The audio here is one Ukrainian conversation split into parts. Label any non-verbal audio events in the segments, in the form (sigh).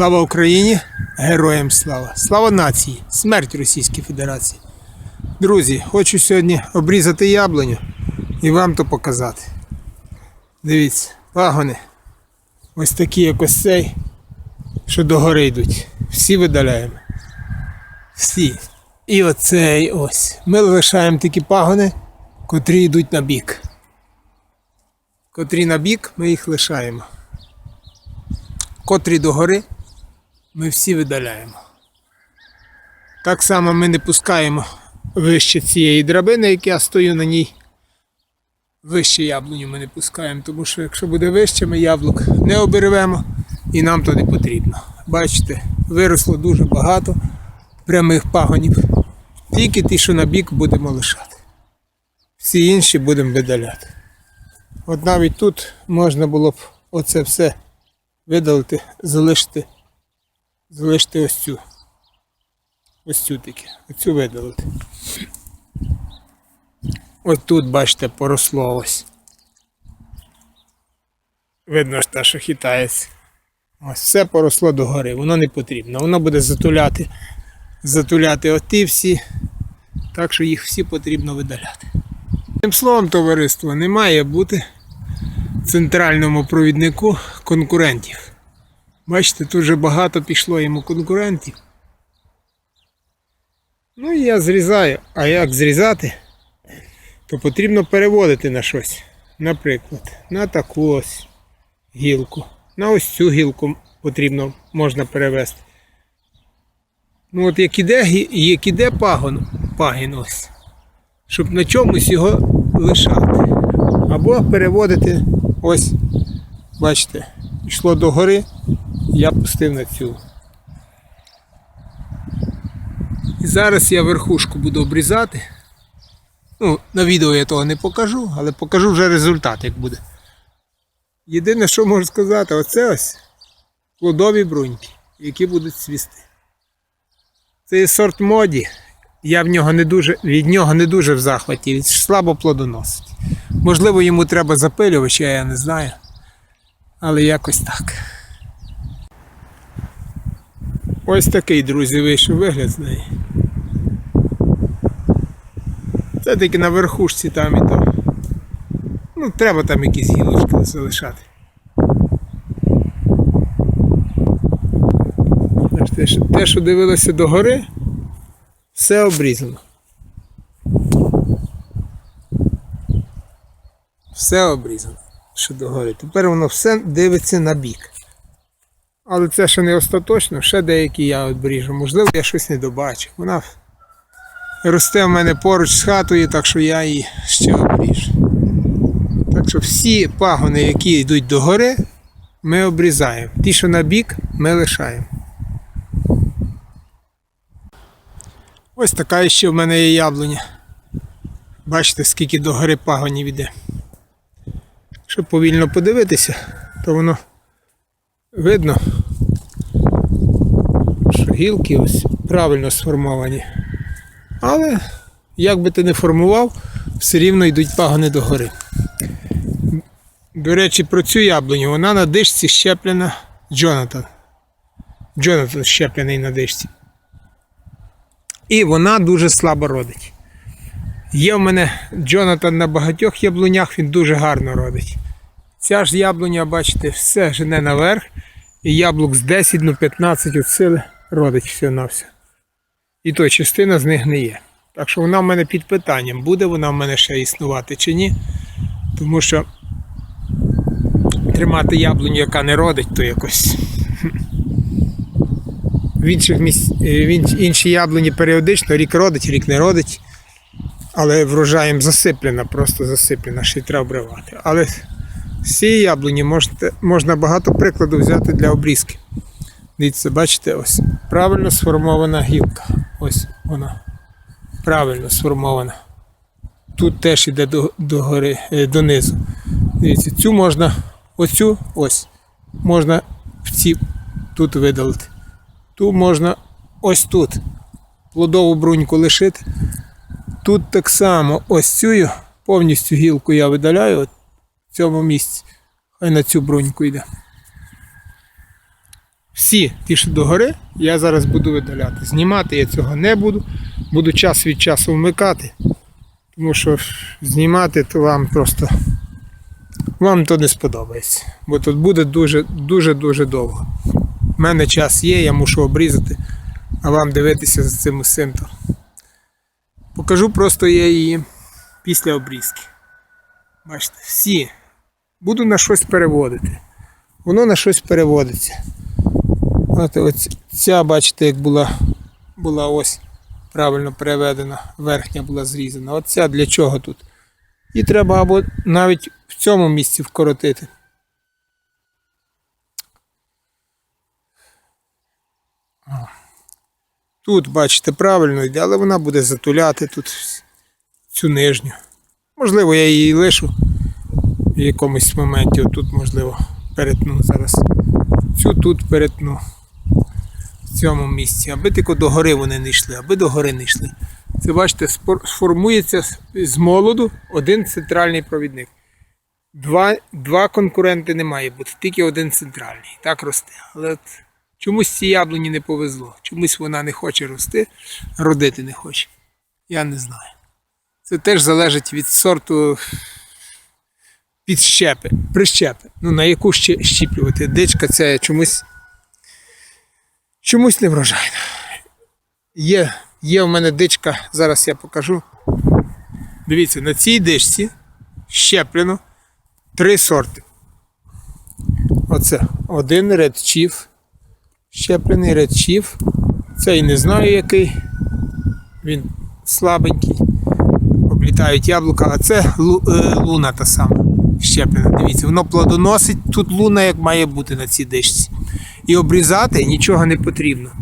Слава Україні! Героям слава! Слава нації! Смерть Російській Федерації! Друзі, хочу сьогодні обрізати яблуню і вам то показати. Дивіться, пагони. Ось такі, як ось цей, що догори йдуть. Всі видаляємо. Всі. І оцей ось. Ми лишаємо такі пагони, котрі йдуть на бік. Котрі на бік, ми їх лишаємо. Котрі догори, ми всі видаляємо. Так само ми не пускаємо вище цієї драбини, як я стою на ній. Вище яблуню ми не пускаємо, тому що якщо буде вище, ми яблук не обірвемо і нам то не потрібно. Бачите, виросло дуже багато прямих пагонів. Тільки ті, що на бік будемо лишати. Всі інші будемо видаляти. От навіть тут можна було б оце все видалити, залишити, залишити ось цю. Ось цю тільки, оцю видалити. Ось тут, бачите, поросло ось. Видно ж те, що хитається. Ось все поросло догори, воно не потрібно. Воно буде затуляти, затуляти оті всі. Так що їх всі потрібно видаляти. Тим словом, товариство, не має бути центральному провіднику конкурентів. Бачите, тут вже багато пішло йому конкурентів. Ну і я зрізаю. А як зрізати, то потрібно переводити на щось. Наприклад, на таку ось гілку. На ось цю гілку потрібно можна перевести. Ну от як іде, як іде пагон, пагін ось, щоб на чомусь його лишати. Або переводити ось, бачите, йшло до гори, я пустив на цю. І зараз я верхушку буду обрізати. Ну, на відео я того не покажу, але покажу вже результат, як буде. Єдине, що можу сказати, оце ось плодові бруньки, які будуть цвісти. Це є сорт моді. Я в нього не дуже, від нього не дуже в захваті, він слабо плодоносить. Можливо, йому треба запилювач, я не знаю. Але якось так. Ось такий, друзі, вийшов вигляд з неї. Це тільки на верхушці там і там. Ну, треба там якісь гілочки залишати. Те, що, дивилося догори, все обрізано. Все обрізано, що догори. Тепер воно все дивиться на бік. Але це ще не остаточно, ще деякі я обріжу. Можливо, я щось не добачив. Вона росте в мене поруч з хатою, так що я її ще обріжу. Так що всі пагони, які йдуть догори, ми обрізаємо. Ті, що на бік, ми лишаємо. Ось така ще в мене є яблуня. Бачите, скільки догори пагонів іде. Щоб повільно подивитися, то воно видно, гілки ось правильно сформовані. Але як би ти не формував, все рівно йдуть пагони догори. До речі, про цю яблуню, вона на дишці щеплена Джонатан. Джонатан щеплений на дишці. І вона дуже слабо родить. Є в мене Джонатан на багатьох яблунях, він дуже гарно родить. Ця ж яблуня, бачите, все жене наверх. І яблук з 10 до 15 от сили родить все на все. І то частина з них не є. Так що вона в мене під питанням, буде вона в мене ще існувати чи ні. Тому що тримати яблуню, яка не родить, то якось. В інших місць, е, інші яблуні періодично рік родить, рік не родить. Але врожаєм засиплена, просто засиплена, ще й треба обривати. Але з цієї яблуні можете, можна багато прикладів взяти для обрізки. Дивіться, бачите, ось правильно сформована гілка. Ось вона. Правильно сформована. Тут теж йде до, до гори, е, донизу. Дивіться, цю можна, оцю ось, можна в ці тут видалити. Ту можна ось тут. Плодову бруньку лишити. Тут так само ось цю повністю гілку я видаляю от в цьому місці. Хай на цю бруньку йде. Всі ті, що догори, я зараз буду видаляти. Знімати я цього не буду. Буду час від часу вмикати. Тому що знімати то вам просто вам то не сподобається. Бо тут буде дуже дуже дуже довго. У мене час є, я мушу обрізати, а вам дивитися за цим усім то. Покажу просто я її після обрізки. Бачите, всі. Буду на щось переводити. Воно на щось переводиться. От ось ця, бачите, як була, була ось правильно переведена, верхня була зрізана. Оця для чого тут? І треба або навіть в цьому місці вкоротити. Тут, бачите, правильно йде, але вона буде затуляти тут цю нижню. Можливо, я її лишу в якомусь моменті. Отут, можливо, перетну зараз. Цю тут перетну цьому місці, аби тільки до гори вони не йшли, аби до гори не йшли. Це бачите, сформується з- молоду один центральний провідник. Два, два конкуренти не має бути, тільки один центральний. Так росте. Але от чомусь цій яблуні не повезло. Чомусь вона не хоче рости, родити не хоче. Я не знаю. Це теж залежить від сорту підщепи, прищепи. Ну, на яку ще щіплювати. Дичка це чомусь, чомусь не врожайна. Є, є в мене дичка, зараз я покажу. Дивіться, на цій дичці щеплено три сорти. Оце один Chief, щеплений Chief. Цей не знаю який. Він слабенький. Облітають яблука, а це е, луна та сама щеплена. Дивіться, воно плодоносить. Тут луна як має бути на цій дишці. І обрізати нічого не потрібно.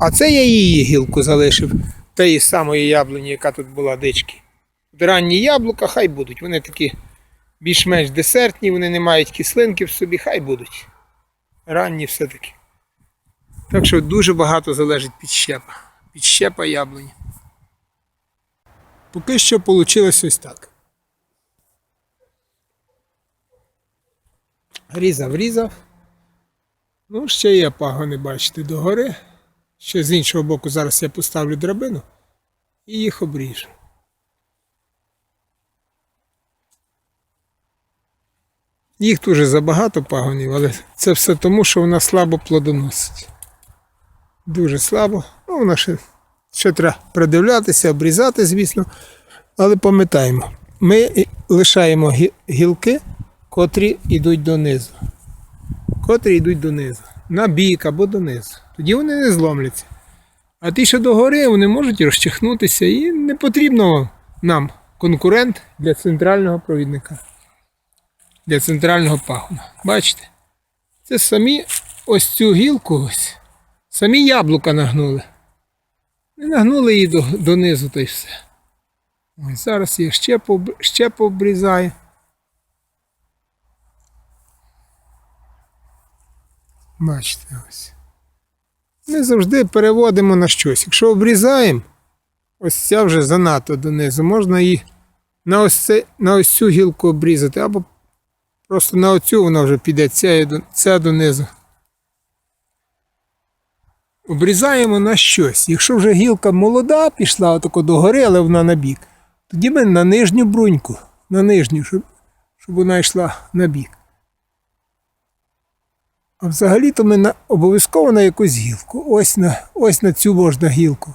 А це я її гілку залишив, тієї самої яблуні, яка тут була дички. Ранні яблука хай будуть. Вони такі більш-менш десертні, вони не мають кислинки в собі, хай будуть. Ранні все-таки. Так що дуже багато залежить від щепа. Від щепа яблуні. Поки що вийшло ось так. Різав, різав. Ну, ще є пагони, бачите, догори. Ще з іншого боку зараз я поставлю драбину і їх обріжу. Їх дуже забагато пагонів, але це все тому, що вона слабо плодоносить. Дуже слабо. Ну, вона ще, ще треба придивлятися, обрізати, звісно. Але пам'ятаємо, ми лишаємо гілки, котрі йдуть донизу. Котрі йдуть донизу. На бік або донизу. Тоді вони не зломляться. А ті, що догори, вони можуть розчихнутися і не потрібно нам конкурент для центрального провідника. Для центрального пагона. Бачите? Це самі ось цю гілку ось. Самі яблука нагнули. Не нагнули її донизу та й все. Ось зараз я ще, поб... ще пообрізаю. Бачите ось. Не завжди переводимо на щось. Якщо обрізаємо, ось ця вже занадто донизу, можна її на ось, це, на ось цю гілку обрізати, або просто на оцю вона вже піде, ця, ця донизу. Обрізаємо на щось. Якщо вже гілка молода пішла отако догори, але вона на бік, тоді ми на нижню бруньку, на нижню, щоб, щоб вона йшла на бік. А взагалі-то ми на, обов'язково на якусь гілку. Ось на, ось на цю можна гілку.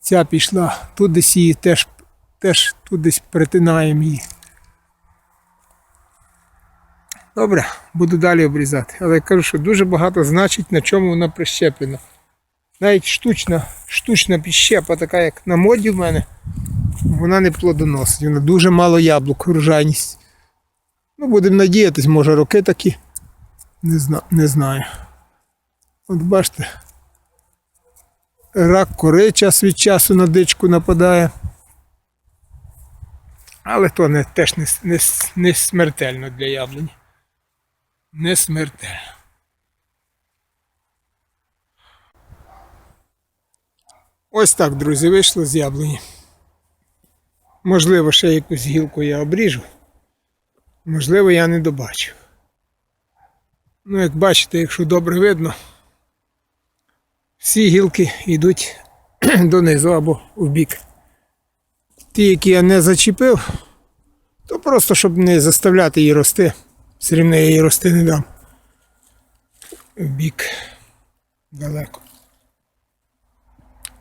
Ця пішла, тут десь її теж, теж тут десь перетинаємо її. Добре, буду далі обрізати. Але я кажу, що дуже багато значить, на чому вона прищеплена. Навіть штучна, штучна підщепа, така як на моді в мене, вона не плодоносить. Вона дуже мало яблук, врожайність. Ну, будемо надіятись, може роки такі. Не, зна, не знаю. От бачите. Рак кори час від часу на дичку нападає. Але то не, теж не, не, не смертельно для яблуні. Не смертельно. Ось так, друзі, вийшло з яблуні. Можливо, ще якусь гілку я обріжу. Можливо, я не добачив. Ну, як бачите, якщо добре видно, всі гілки йдуть (clears throat) донизу або в бік. Ті, які я не зачепив, то просто щоб не заставляти її рости. Все рівно я її рости не дам. В бік далеко.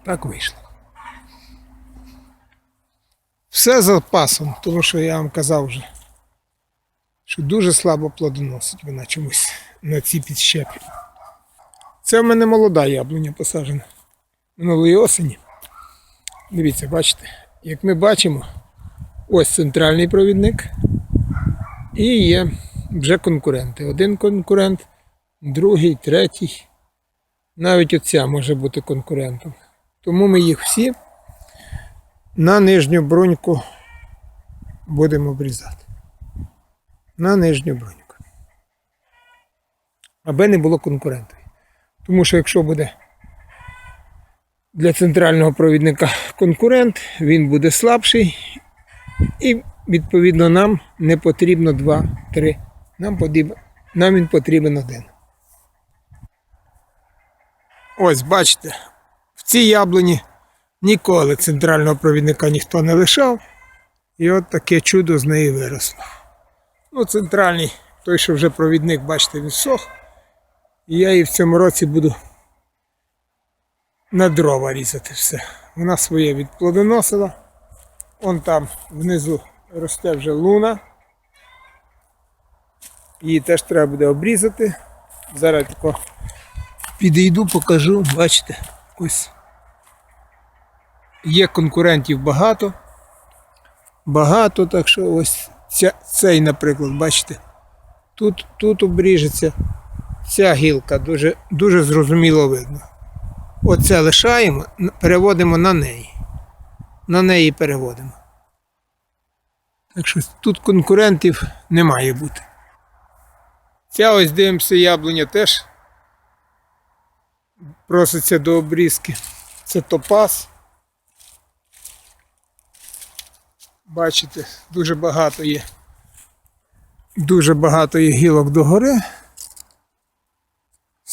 Так вийшло. Все з запасом, тому що я вам казав вже, що дуже слабо плодоносить вона чомусь на цій підщепі. Це в мене молода яблуня посаджена минулої осені. Дивіться, бачите, як ми бачимо, ось центральний провідник і є вже конкуренти. Один конкурент, другий, третій. Навіть оця може бути конкурентом. Тому ми їх всі на нижню бруньку будемо обрізати. На нижню бруньку. Аби не було конкурентів. Тому що якщо буде для центрального провідника конкурент, він буде слабший. І відповідно нам не потрібно 2-3. Нам, нам він потрібен один. Ось бачите, в цій яблуні ніколи центрального провідника ніхто не лишав. І от таке чудо з неї виросло. Ну, центральний, той, що вже провідник, бачите, він сох. І я її в цьому році буду на дрова різати все. Вона своє відплодоносила. Вон там внизу росте вже луна. Її теж треба буде обрізати. Зараз тако підійду, покажу, бачите, ось. Є конкурентів багато. Багато, так що ось ця, цей, наприклад, бачите, тут, тут обріжеться. Ця гілка дуже, дуже зрозуміло видно. Оце лишаємо, переводимо на неї. На неї переводимо. Так що тут конкурентів не має бути. Ця ось дивимося яблуня теж проситься до обрізки. Це топаз. Бачите, дуже багато є. Дуже багато є гілок догори.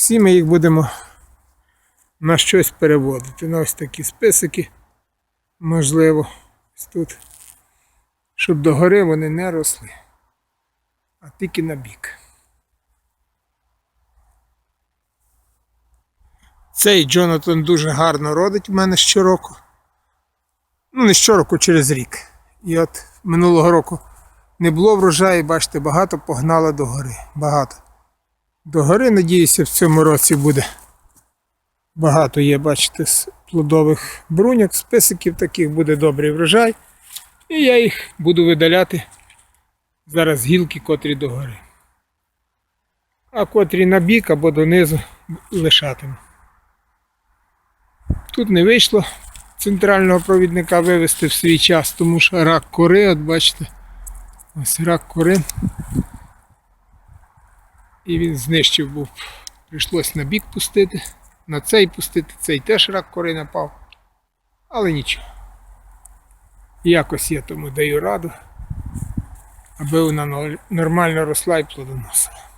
Всі ми їх будемо на щось переводити. На ось такі списики, можливо, ось тут. Щоб догори вони не росли, а тільки на бік. Цей Джонатан дуже гарно родить в мене щороку. Ну, не щороку, через рік. І от минулого року не було врожаю, бачите, багато погнало до гори. Багато. До гори, надіюся, в цьому році буде. Багато є, бачите, з плодових бруньок, списиків таких буде добрий врожай. І я їх буду видаляти зараз гілки, котрі догори. А котрі на бік або донизу лишатиму. Тут не вийшло центрального провідника вивести в свій час, тому що рак кори, от бачите, ось рак кори. І він знищив був. Прийшлось на бік пустити, на цей пустити, цей теж рак кори напав. Але нічого. Якось я тому даю раду, аби вона нормально росла і плодоносила.